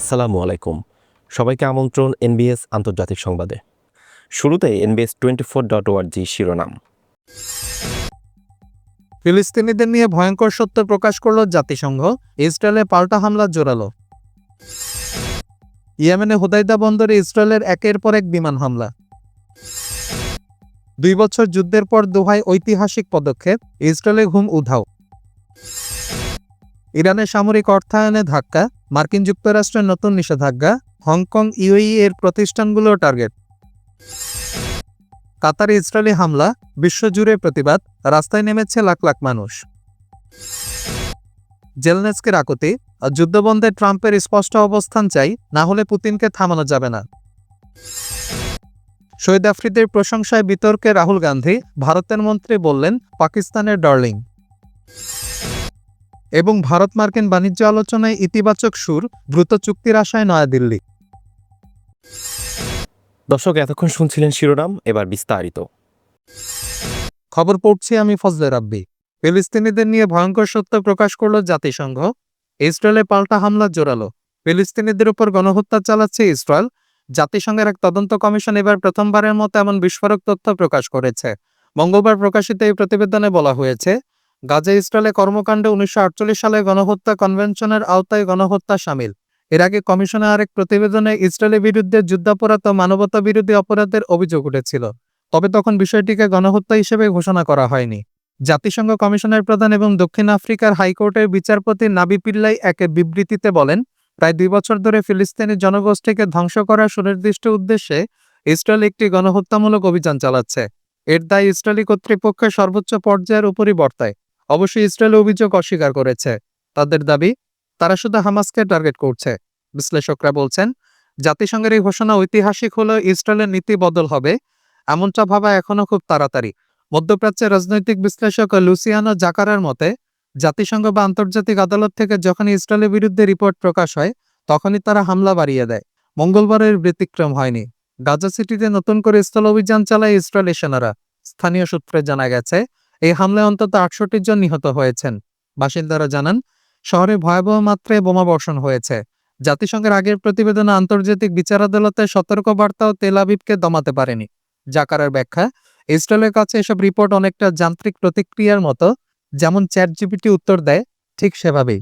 আসসালামু আলাইকুম। সবাইকে আমন্ত্রণ এনবিএস আন্তর্জাতিক সংবাদে। শুরুতে এনবিএস টোয়েন্টি ফোর ডট ওয়ার্জি শিরোনাম। ফিলিস্তিনিদের নিয়ে ভয়ঙ্কর সত্য প্রকাশ করল জাতিসংঘ। ইসরায়েলে পাল্টা হামলা জোরালো। ইয়েমেনে হুদাইদা বন্দরে ইসরায়েলের একের পর এক বিমান হামলা। দুই বছর যুদ্ধের পর দোহায় ঐতিহাসিক পদক্ষেপ। ইসরায়েলে ঘুম উধাও। ইরানের সামরিক অর্থায়নে ধাক্কা, মার্কিন যুক্তরাষ্ট্রের নতুন নিষেধাজ্ঞা, হংকং ইউএই এর প্রতিষ্ঠানগুলো টার্গেট। কাতারে ইসরায়েলি হামলা, বিশ্বজুড়ে প্রতিবাদ, রাস্তায় নেমেছে লাখ লাখ মানুষ। জেলনেসকের আকুতি আর যুদ্ধবন্ধে ট্রাম্পের স্পষ্ট অবস্থান চাই, না হলে পুতিনকে থামানো যাবে না। শহীদ আফ্রিদের প্রশংসায় বিতর্কে রাহুল গান্ধী, ভারতের মন্ত্রী বললেন, পাকিস্তানের ডার্লিং। এবং ভারত মার্কিন বাণিজ্য আলোচনায় ইতিবাচক সুর দ্রুত চুক্তির আশায় নয়াদিল্লি। দর্শক এতক্ষণ শুনছিলেন শিরোনাম এবার বিস্তারিত। খবর পড়ছি আমি ফজলে রাব্বি। ফিলিস্তিনিদের নিয়ে ভয়ঙ্কর সত্য প্রকাশ করল জাতিসংঘ। ইসরায়েলে পাল্টা হামলা জোরালো। ফিলিস্তিনিদের উপর গণহত্যা চালাচ্ছে ইসরায়েল। জাতিসংঘের এক তদন্ত কমিশন এবার প্রথমবারের মতো এমন বিস্ফোরক তথ্য প্রকাশ করেছে। মঙ্গলবার প্রকাশিত এই প্রতিবেদনে বলা হয়েছে গাজা ইসরায়েলে কর্মকাণ্ডে উনিশশো আটচল্লিশ সালে গণহত্যা কনভেনশনের আওতায় গণহত্যা সামিল। এর আগে কমিশনের আরেক প্রতিবেদনে ইসরায়েলের বিরুদ্ধে যুদ্ধাপরাধ ও মানবতা বিরোধী অপরাধের অভিযোগ উঠেছিল, তবে তখন বিষয়টিকে গণহত্যা হিসেবে ঘোষণা করা হয়নি। জাতিসংঘ কমিশনের প্রধান এবং দক্ষিণ আফ্রিকার হাইকোর্টের বিচারপতি নাবি পিল্লাই এক বিবৃতিতে বলেন, প্রায় দুই বছর ধরে ফিলিস্তিনি জনগোষ্ঠীকে ধ্বংস করার সুনির্দিষ্ট উদ্দেশ্যে ইসরায়েল একটি গণহত্যামূলক অভিযান চালাচ্ছে। এর দায় ইসরায়েলি কর্তৃপক্ষের সর্বোচ্চ পর্যায়ের উপরই বর্তায়। অবশ্যই ইসরায়েল অভিযোগ অস্বীকার করেছে। তাদের দাবি, তারা শুধু হামাসকে টার্গেট করছে। বিশ্লেষকরা বলছেন, জাতিসংঘের এই ঘোষণা ঐতিহাসিক হলেও ইসরায়েলের নীতি বদল হবে, এমনটা ভাবা এখনও খুব তাড়াতাড়ি। মধ্যপ্রাচ্যের রাজনৈতিক বিশ্লেষক লুসিয়ানো জাকারার মতে, জাতিসংঘ বা আন্তর্জাতিক আদালত থেকে যখনই ইসরায়েলের বিরুদ্ধে রিপোর্ট প্রকাশ হয়, তখনই তারা হামলা বাড়িয়ে দেয়। মঙ্গলবারের ব্যতিক্রম হয়নি। গাজা সিটিতে নতুন করে স্থল অভিযান চালায় ইসরায়েলি সেনারা। স্থানীয় সূত্রে জানা গেছে এই হামলায় অন্তত আটষট্টি জন নিহত হয়েছেন। বাসিন্দারা জানান, শহরে ভয়াবহ মাত্রায় বোমা বর্ষণ হয়েছে। জাতিসংঘের আগের প্রতিবেদনে আন্তর্জাতিক বিচার আদালতের সতর্ক বার্তাও তেল আবিবকে দমাতে পারেনি। জাকারের ব্যাখ্যা, ইসরায়েলের কাছে এসব রিপোর্ট অনেকটা যান্ত্রিক প্রতিক্রিয়ার মতো, যেমন চ্যাট জিপিটি উত্তর দেয়, ঠিক সেভাবেই।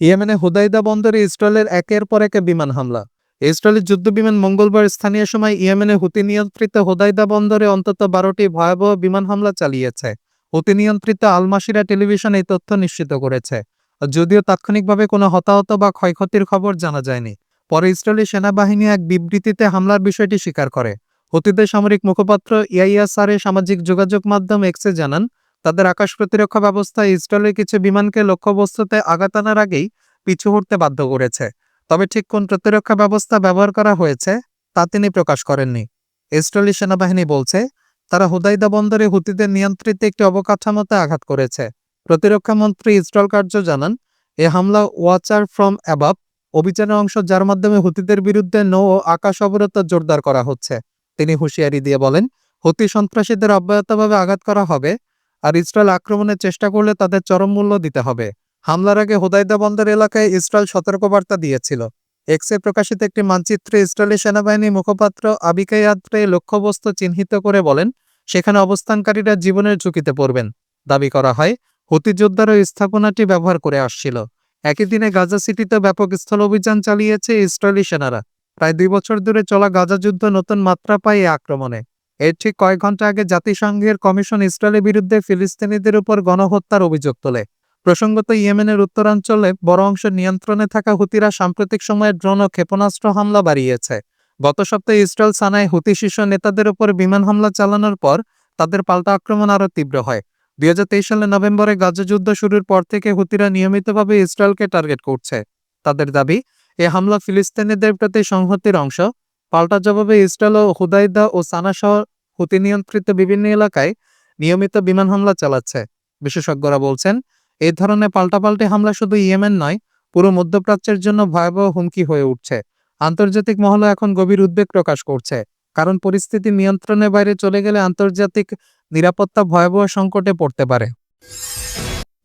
ইয়েমেনে হুদাইদা বন্দরে ইসরায়েলের একের পর এক বিমান হামলা। ইসরায়েলের যুদ্ধ বিমান মঙ্গলবার স্থানীয় সময় ইয়েমেনে হুতি নিয়ন্ত্রিত হুদাইদা বন্দরে অন্তত বারোটি ভয়াবহ বিমান হামলা চালিয়েছে। হুতি নিয়ন্ত্রিত আলমাসিরা টেলিভিশন এই তথ্য নিশ্চিত করেছে। যদিও তাৎক্ষণিকভাবে কোনো হতাহত বা ক্ষয়ক্ষতির খবর জানা যায়নি। পরে ইসরায়েলি সেনাবাহিনী এক বিবৃতিতে হামলার বিষয়টি স্বীকার করে। হুতিদের সামরিক মুখপাত্র ইয়াইয়াসারে সামাজিক যোগাযোগ মাধ্যম এক্সে জানান, তাদের আকাশ প্রতিরক্ষা ব্যবস্থা ইসরায়েলের কিছু বিমানকে লক্ষ্যবস্তুতে আঘাত আনার আগেই পিছু হটতে বাধ্য করেছে। তবে ঠিক কোন প্রতিরক্ষা ব্যবস্থা ব্যবহার করা হয়েছে, তা তিনি প্রকাশ করেননি। ইসরায়েলি সেনাবাহিনী বলছে, তারা হুদাইদা বন্দরে হুতিদের নিয়ন্ত্রিত একটি অবকাঠামোতে আঘাত করেছে। প্রতিরক্ষা মন্ত্রী ইসরায়েল কার্য জানান, এ হামলা ওয়াচার ফ্রম অ্যাবাব অভিযানের অংশ যার মাধ্যমে হুতিদের বিরুদ্ধে নৌ ও আকাশ অবরোধ জোরদার করা হচ্ছে। তিনি হুঁশিয়ারি দিয়ে বলেন, হুতি সন্ত্রাসীদের অব্যাহতভাবে আঘাত করা হবে, আর ইসরায়েল আক্রমণের চেষ্টা করলে তাদের চরম মূল্য দিতে হবে। হামলার আগে হুদাইদা বন্দর এলাকায় ইসরায়েল সতর্কবার্তা দিয়েছিল। এক্সে প্রকাশিত একটি মানচিত্রে ইসরায়েলি সেনাবাহিনী মুখপাত্র আবিকায়াত্রে লক্ষ্যবস্তু চিহ্নিত করে বলেন, সেখানে অবস্থানকারীরা জীবনের ঝুঁকিতে পড়বেন। দাবি করা হয়, হুতি যোদ্ধারা ওই স্থাপনাটি ব্যবহার করে আসছিল। একই দিনে গাজা সিটিতে ব্যাপক স্থল অভিযান চালিয়েছে ইসরায়েলি সেনারা। প্রায় দুই বছর ধরে চলা গাজা যুদ্ধ নতুন মাত্রা পায় এই আক্রমণে। এর ঠিক কয়েক ঘণ্টা আগে জাতিসংঘের কমিশন ইসরায়েলের বিরুদ্ধে ফিলিস্তিনিদের উপর গণহত্যার অভিযোগ তোলে। প্রসঙ্গত, ইয়েমেনের উত্তরাঞ্চলে বড় অংশ নিয়ন্ত্রণে থাকা হুতিরা সাম্প্রতিক সময়ে ড্রোন ও ক্ষেপণাস্ত্র হামলা বাড়িয়েছে। গত সপ্তাহে ইসরায়েল সানায় হুতি শীর্ষ নেতাদের উপর বিমান হামলা চালানোর পর তাদের পাল্টা আক্রমণ আরও তীব্র হয়। দুই সালে নভেম্বরে গাজা যুদ্ধ শুরুর পর থেকে হুতিরা নিয়মিতভাবে ইসরায়েলকে টার্গেট করছে। তাদের দাবি, এ হামলা ফিলিস্তিনিদের প্রতি সংহতির অংশ। পাল্টা জবাবে ইসরায়েল ও হুদাইদা ও সানা সহ হুতি নিয়ন্ত্রিত বিভিন্ন এলাকায় নিয়মিত বিমান হামলা চালাচ্ছে। বিশেষজ্ঞরা বলছেন এই ধরনের পাল্টাপাল্টি হামলা শুধু ইয়েমেন নয়, পুরো মধ্যপ্রাচ্যের জন্য ভয়াবহ হুমকি হয়ে উঠছে। আন্তর্জাতিক মহল এখন গভীর উদ্বেগ প্রকাশ করছে, কারণ পরিস্থিতি নিয়ন্ত্রণের বাইরে চলে গেলে আন্তর্জাতিক নিরাপত্তা ভয়াবহ সংকটে পড়তে পারে।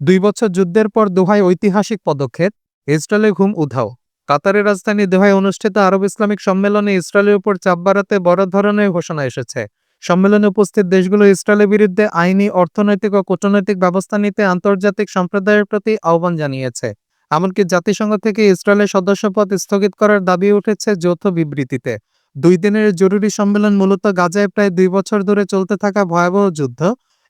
দুই বছর যুদ্ধের পর দোহায় ঐতিহাসিক পদক্ষেপ ইসরায়েলে ঘুম উধাও। কাতারের রাজধানী দোহায় অনুষ্ঠিত আরব ইসলামিক সম্মেলনে ইসরায়েলের উপর চাপ বাড়াতে বড় ধরনের ঘোষণা এসেছে। সম্মেলনে উপস্থিত দেশগুলো ইসরায়েলের বিরুদ্ধে আইনি, অর্থনৈতিক ও কূটনৈতিক ব্যবস্থা নিতে আন্তর্জাতিক সম্প্রদায়ের প্রতি আহ্বান জানিয়েছে। এমনকি জাতিসংঘ থেকে ইসরায়েলের সদস্যপদ স্থগিত করার দাবি উঠেছে যৌথ বিবৃতিতে। দুই দিনের জরুরি সম্মেলন মূলত গাজায় প্রায় দুই বছর ধরে চলতে থাকা ভয়াবহ যুদ্ধ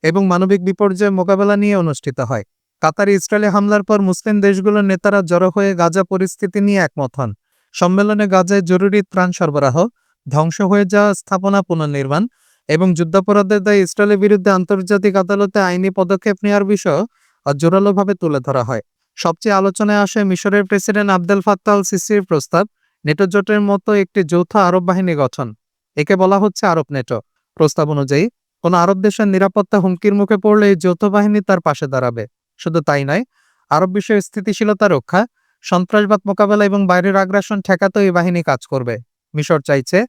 এবং মানবিক বিপর্যয় মোকাবেলা নিয়ে অনুষ্ঠিত হয়। কাতারে ইসরায়েলি হামলার পর মুসলিম দেশগুলোর নেতারা জড়ো হয়ে গাজা পরিস্থিতি নিয়ে একমত হন। সম্মেলনে গাজায় জরুরি ত্রাণ সরবরাহ, ধ্বংস হয়ে যাওয়া স্থাপনা পুনর্নির্মাণ এবং যুদ্ধাপরাধের দায়ে ইসরায়েলের বিরুদ্ধে আন্তর্জাতিক আদালতে আইনি পদক্ষেপ নেওয়ার বিষয় জোরালোভাবে তুলে ধরা হয়। সবচেয়ে আলোচনায় আসে মিশরের প্রেসিডেন্ট আবদেল ফাত্তা আল সিসির প্রস্তাব, নেটো জোটের মতো একটি যৌথ আরব বাহিনী গঠন। একে বলা হচ্ছে আরব নেটো। প্রস্তাব অনুযায়ী, কোন আরব দেশের নিরাপত্তা হুমকির মুখে পড়লে এই যৌথ বাহিনী তার পাশে দাঁড়াবে। শুধু তাই নয়, আরব বিশ্বের স্থিতিশীলতা রক্ষা, সন্ত্রাসবাদ মোকাবেলা এবং বাইরের আগ্রাসন ঠেকাতেও এই বাহিনী কাজ করবে। মিশর চাইছে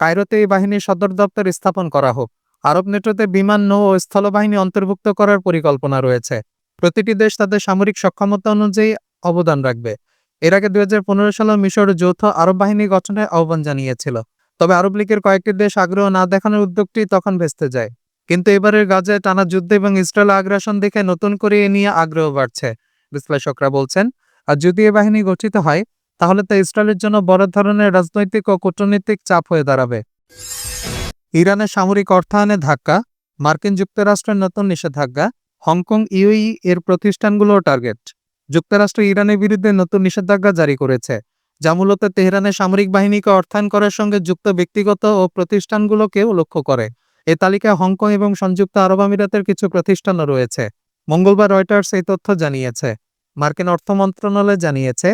কায়রোতে এই বাহিনীর সদর দপ্তর স্থাপন করা হোক। আরব নেটোতে বিমান, নৌ ও স্থলবাহিনী অন্তর্ভুক্ত করার পরিকল্পনা রয়েছে। প্রতিটি দেশ তাদের সামরিক সক্ষমতা অনুযায়ী অবদান রাখবে। এর আগে দুই সালে মিশর যৌথ আরব বাহিনী গঠনের আহ্বান জানিয়েছিল। তবে আরব লীগের কয়েকটি দেশ আগ্রহ না দেখানোর উদ্যোগটি তখন ভেস্তে যায়। কিন্তু এবারের গাজায় টানা যুদ্ধ এবং ইসরায়েল আগ্রাসন দেখে নতুন করে এ নিয়ে আগ্রহ বাড়ছে। বিশ্লেষকরা বলছেন, আর যদি এ বাহিনী গঠিত হয় তাহলে তা ইসরায়েলের জন্য বড় ধরনের রাজনৈতিক ও কূটনৈতিক চাপ হয়ে দাঁড়াবে। ইরানের সামরিক অর্থায়নে ধাক্কা, মার্কিন যুক্তরাষ্ট্রের নতুন নিষেধাজ্ঞা, হংকং ইউই এর প্রতিষ্ঠানগুলোর টার্গেট। যুক্তরাষ্ট্র ইরানের বিরুদ্ধে নতুন নিষেধাজ্ঞা জারি করেছে, যা মূলত তেহরানের সামরিক বাহিনীকে অর্থায়ন করার সঙ্গে যুক্ত ব্যক্তিগত ও প্রতিষ্ঠানগুলোকেও লক্ষ্য করে। এ তালিকায় হংকং এবং সংযুক্ত আরব আমিরাতের কিছু প্রতিষ্ঠানও রয়েছে। মঙ্গলবার রয়টার্স এই তথ্য জানিয়েছে। মার্কিন অর্থ মন্ত্রণালয় জানিয়েছে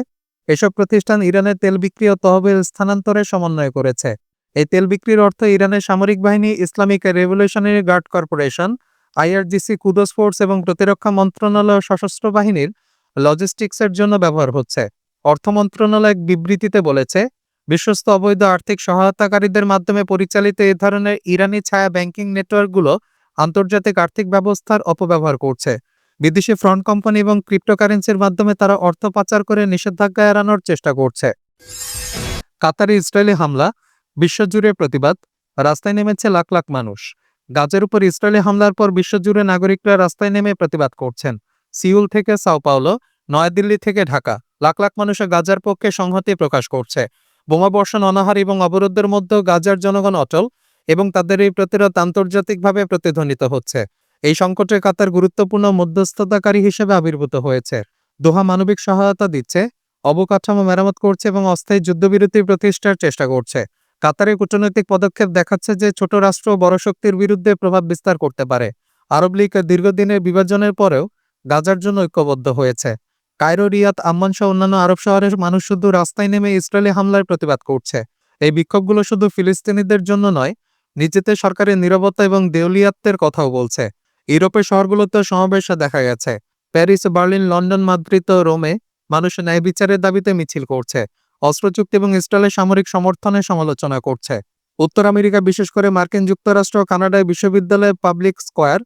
এসব প্রতিষ্ঠান ইরানের তেল বিক্রি ও তহবিল স্থানান্তরে সমন্বয় করেছে। এই তেল বিক্রির অর্থ ইরানের সামরিক বাহিনী, Islamic revolutionary guard corporation, IRGC, Quds force এবং প্রতিরক্ষা মন্ত্রণালয় ও সশস্ত্র বাহিনীর লজিস্টিক্সের জন্য ব্যবহার হচ্ছে। অর্থ মন্ত্রণালয় এক বিবৃতিতে বলেছে, বিশ্বস্ত অবৈধ আর্থিক সহায়তাকারীদের মাধ্যমে পরিচালিত এ ধরনের ইরানি ছায়া ব্যাংকিং নেটওয়ার্কগুলো আন্তর্জাতিক আর্থিক ব্যবস্থার অপব্যবহার করছে। বিদেশি ফ্রন্ট কোম্পানি এবং ক্রিপ্টোকারেন্সির মাধ্যমে তারা অর্থ পাচার করে নিষেধাজ্ঞা এড়ানোর চেষ্টা করছে। কাতারে ইসরায়েলি হামলা, বিশ্বজুড়ে প্রতিবাদ, রাস্তায় নেমেছে লাখ লাখ মানুষ। গাজের উপর ইসরায়েলি হামলার পর বিশ্বজুড়ে নাগরিকরা রাস্তায় নেমে প্রতিবাদ করছেন। সিউল থেকে সাও পাওলো, নয়াদিল্লি থেকে ঢাকা। লাখ লাখ মানুষের গাজার পক্ষে সংহতি প্রকাশ করছে। বোমাবর্ষণ অনাহার এবং অবরোধের মধ্যেও গাজার জনগণ অটল এবং তাদের এই প্রতিরোধ আন্তর্জাতিকভাবে প্রতিধ্বনিত হচ্ছে। এই সংকটে কাতার গুরুত্বপূর্ণ মধ্যস্থতাকারী হিসেবে আবির্ভূত হয়েছে। দোহা মানবিক সহায়তা দিচ্ছে, অবকাঠামো মেরামত করছে এবং অস্থায়ী যুদ্ধবিরতি প্রতিষ্ঠার চেষ্টা করছে। কাতারের কূটনৈতিক পদক্ষেপ দেখাচ্ছে যে ছোট রাষ্ট্র বড় শক্তির বিরুদ্ধে প্রভাব বিস্তার করতে পারে। আরব লীগ দীর্ঘদিনের বিভাজনের পরেও গাজার জন্য ঐক্যবদ্ধ হয়েছে। কায়রো, রিয়াদ, আম্মান সহ অন্যান্য আরব শহরের মানুষ শুধু রাস্তায় নেমে ইসরায়েলি হামলার প্রতিবাদ করছে। এই বিক্ষোভগুলো শুধু ফিলিস্তিনিদের জন্য নয়, নিজেদের সরকারের নিরবতা এবং দেউলিয়াত্বের কথাও বলছে। ইউরোপের শহরগুলোতেও সমাবেশে দেখা গেছে। প্যারিস, বার্লিন, লন্ডন, মাদ্রিদ ও রোমে মানুষ ন্যায় বিচারের দাবিতে মিছিল করছে। অস্ত্র চুক্তি এবং ইসরায়েলের সামরিক সমর্থনের সমালোচনা করছে। উত্তর আমেরিকা, বিশেষ করে মার্কিন যুক্তরাষ্ট্র ও কানাডায় বিশ্ববিদ্যালয় পাবলিক স্কোয়ার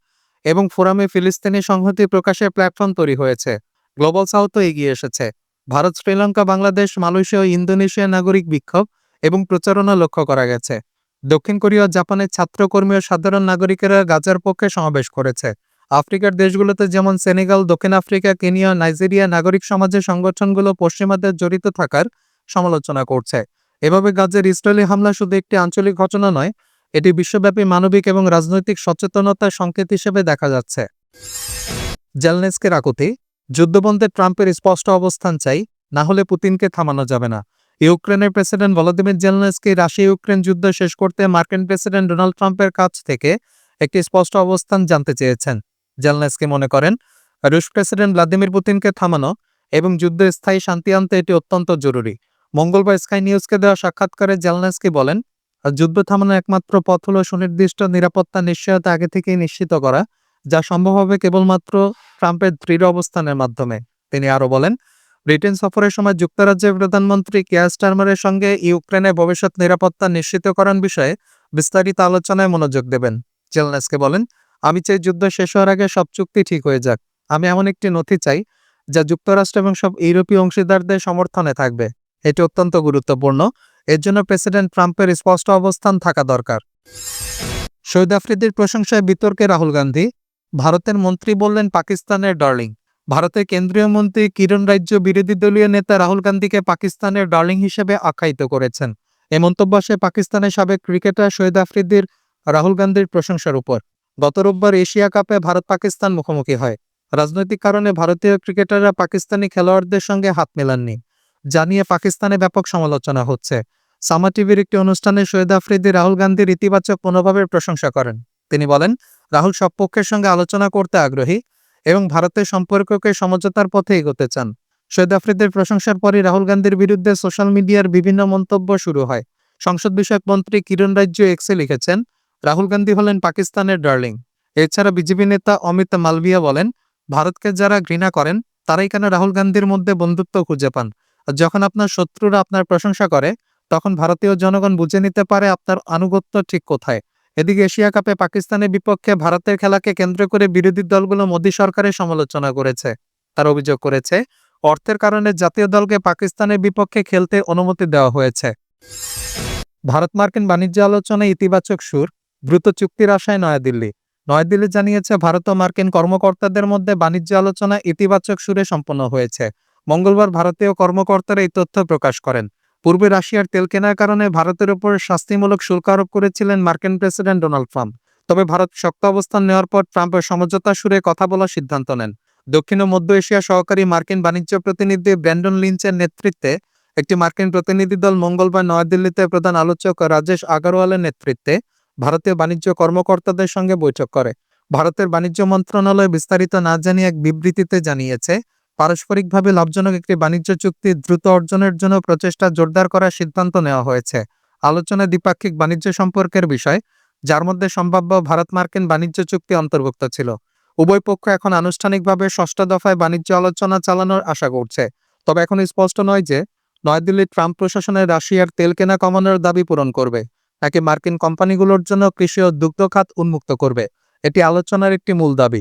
এবং ফোরামে ফিলিস্তিনি সংহতি প্রকাশের প্ল্যাটফর্ম তৈরি হয়েছে। গ্লোবাল সাউথও এগিয়ে এসেছে। ভারত, শ্রীলঙ্কা, বাংলাদেশ, মালয়েশিয়া ও ইন্দোনেশিয়া নাগরিক বিক্ষোভ এবং প্রচারণা লক্ষ্য করা গেছে। দক্ষিণ কোরিয়া জাপানের ছাত্রকর্মী ও সাধারণ নাগরিকেরা গাজার পক্ষে সমাবেশ করেছে। আফ্রিকার দেশগুলোতে যেমন সেনেগাল, দক্ষিণ আফ্রিকা, কেনিয়া, নাইজেরিয়া নাগরিক সমাজের সংগঠনগুলো পশ্চিমাদের জড়িত থাকার সমালোচনা করছে। এভাবে গাজের ইসরায়েলি হামলা শুধু একটি আঞ্চলিক ঘটনা নয়, এটি বিশ্বব্যাপী মানবিক এবং রাজনৈতিক সচেতনতার সংকেত হিসেবে দেখা যাচ্ছে। জেলনেসকের আকুতি, যুদ্ধবন্ধে ট্রাম্পের স্পষ্ট অবস্থান চাই, না হলে পুতিনকে থামানো যাবে না। ইউক্রেনের president Volodymyr Zelensky Russia Ukraine যুদ্ধ শেষ করতে মার্কিন প্রেসিডেন্ট ডোনাল্ড ট্রাম্পের কাছ থেকে একটি স্পষ্ট অবস্থান জানতে চেয়েছেন। জেলনেসকি মনে করেন, রুশ প্রেসিডেন্ট ভ্লাদিমির পুতিনকে থামানো এবং যুদ্ধে স্থায়ী শান্তি আনতে এটি অত্যন্ত জরুরি। মঙ্গলবার স্কাই নিউজকে দেওয়া সাক্ষাৎকারে জেলনেসকি বলেন, যুদ্ধ থামানোর একমাত্র পথ হল সুনির্দিষ্ট নিরাপত্তা নিশ্চয়তা আগে থেকেই নিশ্চিত করা, যা সম্ভব হবে কেবলমাত্র ট্রাম্পের দৃঢ় অবস্থানের মাধ্যমে। তিনি আরও বলেন ব্রিটেন সফরের সময় যুক্তরাজ্যের প্রধানমন্ত্রী কেয়ার স্টারমারের সঙ্গে ইউক্রেনের ভবিষ্যৎ নিরাপত্তা নিশ্চিতকরণ বিষয়ে বিস্তারিত আলোচনায় মনোযোগ দেবেন। জেলনেসকে বলেন, আমি চাই যুদ্ধ শেষ হওয়ার আগে সব চুক্তি ঠিক হয়ে যাক। আমি এমন একটি নথি চাই যা যুক্তরাষ্ট্র এবং সব ইউরোপীয় অংশীদারদের সমর্থনে থাকবে। এটি অত্যন্ত গুরুত্বপূর্ণ। এর জন্য প্রেসিডেন্ট ট্রাম্পের স্পষ্ট অবস্থান থাকা দরকার। শহীদ আফ্রিদির প্রশংসায় বিতর্কে রাহুল গান্ধী, ভারতের মন্ত্রী বললেন পাকিস্তানের ডার্লিং। ভারতের কেন্দ্রীয় মন্ত্রী কিরণ রাজ্য বিরোধী দলীয় নেতা রাহুল গান্ধীকে পাকিস্তানের ডার্লিং হিসেবে আখ্যায়িত করেছেন। এ মন্তব্য আসে পাকিস্তানের সাবেক ক্রিকেটার শহীদ আফ্রিদির রাহুল গান্ধীর প্রশংসার উপর। গত রোববার এশিয়া কাপে ভারত পাকিস্তান মুখোমুখি হয়। রাজনৈতিক কারণে ভারতীয় ক্রিকেটাররা পাকিস্তানি খেলোয়াড়দের সঙ্গে হাত মেলাননি। জানিয়ে পাকিস্তানে ব্যাপক সমালোচনা হচ্ছে। সামা টিভির একটি অনুষ্ঠানে শহীদ আফ্রিদি রাহুল গান্ধীর ইতিবাচক মনোভাবের প্রশংসা করেন। তিনি বলেন, রাহুল সব পক্ষের সঙ্গে আলোচনা করতে আগ্রহী। এবং ভারতের সম্পর্ককে সমঝোতার পথে এগোতে চান। শহীদ আফ্রিদির প্রশংসার পরই রাহুল গান্ধীর বিরুদ্ধে সোশ্যাল মিডিয়ার বিভিন্ন মন্তব্য শুরু হয়। সংসদ বিষয়ক মন্ত্রী কিরণ রাজ্য এক্সে লিখেছেন, রাহুল গান্ধী হলেন পাকিস্তানের ডার্লিং। এছাড়া বিজেপি নেতা অমিত মালভিয়া বলেন, ভারতকে যারা ঘৃণা করেন, তারাই কেন রাহুল গান্ধীর মধ্যে বন্ধুত্ব খুঁজে পান? আর যখন আপনার শত্রুরা আপনার প্রশংসা করে, তখন ভারতীয় জনগণ বুঝে নিতে পারে আপনার আনুগত্য ঠিক কোথায়। এদিকে এশিয়া কাপে পাকিস্তানের বিপক্ষে ভারতের খেলাকে কেন্দ্র করে বিরোধী দলগুলো মোদী সরকারের সমালোচনা করেছে। তার অভিযোগ করেছে, অর্থের কারণে জাতীয় দলকে পাকিস্তানের বিপক্ষে খেলতে অনুমতি দেওয়া হয়েছে। ভারত মার্কিন বাণিজ্য আলোচনায় ইতিবাচক সুর, দ্রুত চুক্তির আশায় নয়াদিল্লি। নয়াদিল্লি জানিয়েছে, ভারত ও মার্কিন কর্মকর্তাদের মধ্যে বাণিজ্য আলোচনা ইতিবাচক সুরে সম্পন্ন হয়েছে। মঙ্গলবার ভারতীয় কর্মকর্তারা এই তথ্য প্রকাশ করেন। পূর্বে রাশিয়ার তেল কেনার কারণে ভারতের উপর শাস্তিমূলক শুল্ক আরোপ করেছিলেন মার্কিন প্রেসিডেন্ট ডোনাল্ড ট্রাম্প। তবে ভারত শক্ত অবস্থান নেওয়ার পর ট্রাম্পের সমঝোতা সুরে কথা বলার সিদ্ধান্ত নেন। দক্ষিণ ও মধ্য এশিয়া সহকারী মার্কিন বাণিজ্য প্রতিনিধি ব্র্যান্ডন লিঞ্চের নেতৃত্বে একটি মার্কিন প্রতিনিধি দল মঙ্গলবার নয়াদিল্লিতে প্রধান আলোচক রাজেশ আগরওয়ালের নেতৃত্বে ভারতীয় বাণিজ্য কর্মকর্তাদের সঙ্গে বৈঠক করে। ভারতের বাণিজ্য মন্ত্রণালয় বিস্তারিত না জানিয়ে এক বিবৃতিতে জানিয়েছে পারস্পরিকভাবে লাভজনক একটি বাণিজ্য চুক্তি দ্রুত অর্জনের জন্য প্রচেষ্টা জোরদার করার সিদ্ধান্ত নেওয়া হয়েছে। আলোচনায় দ্বিপাক্ষিক বাণিজ্য সম্পর্কের বিষয়, যার মধ্যে সম্ভাব্য ভারত মার্কিন বাণিজ্য চুক্তি অন্তর্ভুক্ত ছিল। উভয় পক্ষ এখন আনুষ্ঠানিকভাবে ষষ্ঠ দফায় বাণিজ্য আলোচনা চালানোর আশা করছে। তবে এখন স্পষ্ট নয় যে নয়াদিল্লির ট্রাম্প প্রশাসনের রাশিয়ার তেল কেনা কমানোর দাবি পূরণ করবে, নাকি মার্কিন কোম্পানিগুলোর জন্য কৃষি ও দুগ্ধ খাত উন্মুক্ত করবে, এটি আলোচনার একটি মূল দাবি।